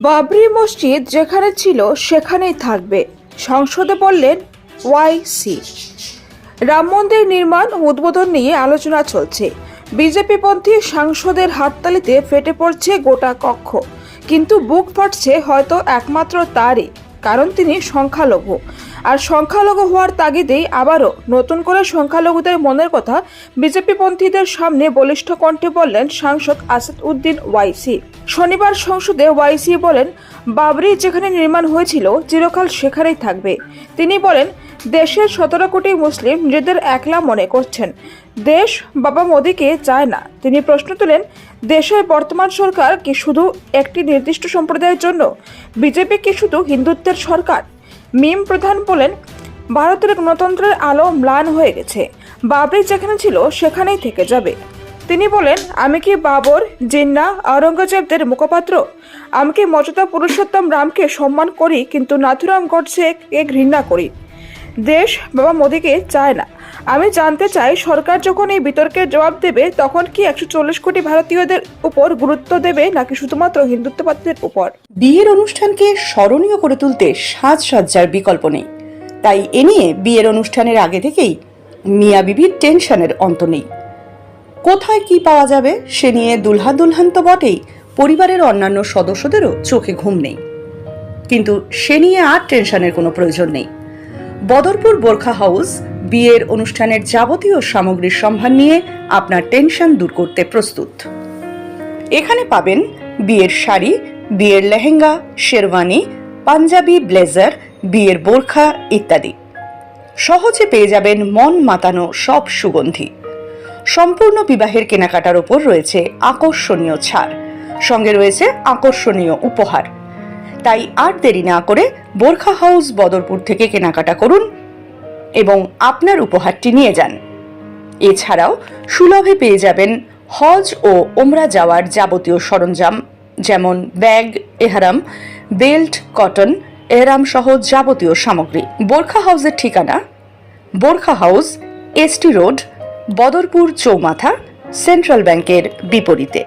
বাবরি মসজিদ যেখানে ছিল সেখানেই থাকবে, সংসদে বললেন ওয়াইসি রাম মন্দির নির্মাণ উদ্বোধন নিয়ে আলোচনা চলছে। বিজেপি পন্থী সাংসদের হাততালিতে ফেটে পড়ছে গোটা কক্ষ, কিন্তু বুক ফাটছে হয়তো একমাত্র তারই, কারণ তিনি সংখ্যালঘু। আর সংখ্যালঘু হওয়ার তাগিদেই আবারও নতুন করে সংখ্যালঘুদের মনের কথা বিজেপি পন্থীদের সামনে বলিষ্ঠ কণ্ঠে বললেন সাংসদ আসাদ উদ্দিন ওয়াইসি শনিবার সংসদে ওয়াইসি বলেন, বাবরি যেখানে নির্মাণ হয়েছিল চিরকাল সেখানেই থাকবে। তিনি বলেন, দেশের সতেরো কোটি মুসলিম নিজেদের একলা মনে করছেন। দেশ বাবা মোদীকে চায় না। তিনি প্রশ্ন তুলেন, দেশের বর্তমান সরকার কি শুধু একটি নির্দিষ্ট সম্প্রদায়ের জন্য? বিজেপি কি শুধু হিন্দুত্বের সরকার? মিম প্রধান বলেন, ভারতের গণতন্ত্রের আলো ম্লান হয়ে গেছে। বাবরি যেখানে ছিল, সেখানেই থেকে যাবে। তিনি বলেন, আমি কি বাবর, জিন্না, আওরঙ্গজেবদের মুখপাত্র? আমি কি মর্যাদা পুরুষোত্তম রামকে সম্মান করি, কিন্তু নাথুরাম গডসেকে ঘৃণা করি? দেশ বাবা মোদীকে চায় না। আমি জানতে চাই, সরকার যখন এই বিতর্কের জবাব দেবে, তখন কি একশো চল্লিশ কোটি ভারতীয়দের উপর গুরুত্ব দেবে, নাকি শুধুমাত্র হিন্দুত্ববাদীদের উপর? বিয়ের অনুষ্ঠানকে স্মরণীয় করে তুলতে সাজসজ্জার বিকল্প নেই। তাই এ নিয়ে বিয়ের অনুষ্ঠানের আগে থেকেই মিয়া বিবির টেনশনের অন্ত নেই। কোথায় কি পাওয়া যাবে সে নিয়ে দুলহা দুলহান তো বটেই। পরিবারের অন্যান্য সদস্যদেরও চোখে ঘুম নেই। কিন্তু সে নিয়ে আর টেনশনের কোনো প্রয়োজন নেই। বদরপুর বোরখা হাউস বিয়ের অনুষ্ঠানের যাবতীয় সামগ্রীর সম্ভার নিয়ে আপনার টেনশন দূর করতে প্রস্তুত। এখানে পাবেন বিয়ের শাড়ি, বিয়ের লেহেঙ্গা, শেরওয়ানি, পাঞ্জাবি, ব্লেজার, বিয়ের বোরখা ইত্যাদি। সহজে পেয়ে যাবেন মন মাতানো সব সুগন্ধি। সম্পূর্ণ বিবাহের কেনাকাটার ওপর রয়েছে আকর্ষণীয় ছাড়। সঙ্গে রয়েছে আকর্ষণীয় উপহার। তাই আর দেরি না করে বোরখা হাউস বদরপুর থেকে কেনাকাটা করুন এবং আপনার উপহারটি নিয়ে যান। এছাড়াও সুলভে পেয়ে যাবেন হজ ও ওমরা যাওয়ার যাবতীয় সরঞ্জাম যেমন ব্যাগ, এহারাম, বেল্ট, কটন, এহরাম সহ যাবতীয় সামগ্রী। বোরখা হাউসের ঠিকানা বোরখা হাউস, এসটি রোড বদরপুর চৌমাথা সেন্ট্রাল ব্যাংকের বিপরীতে।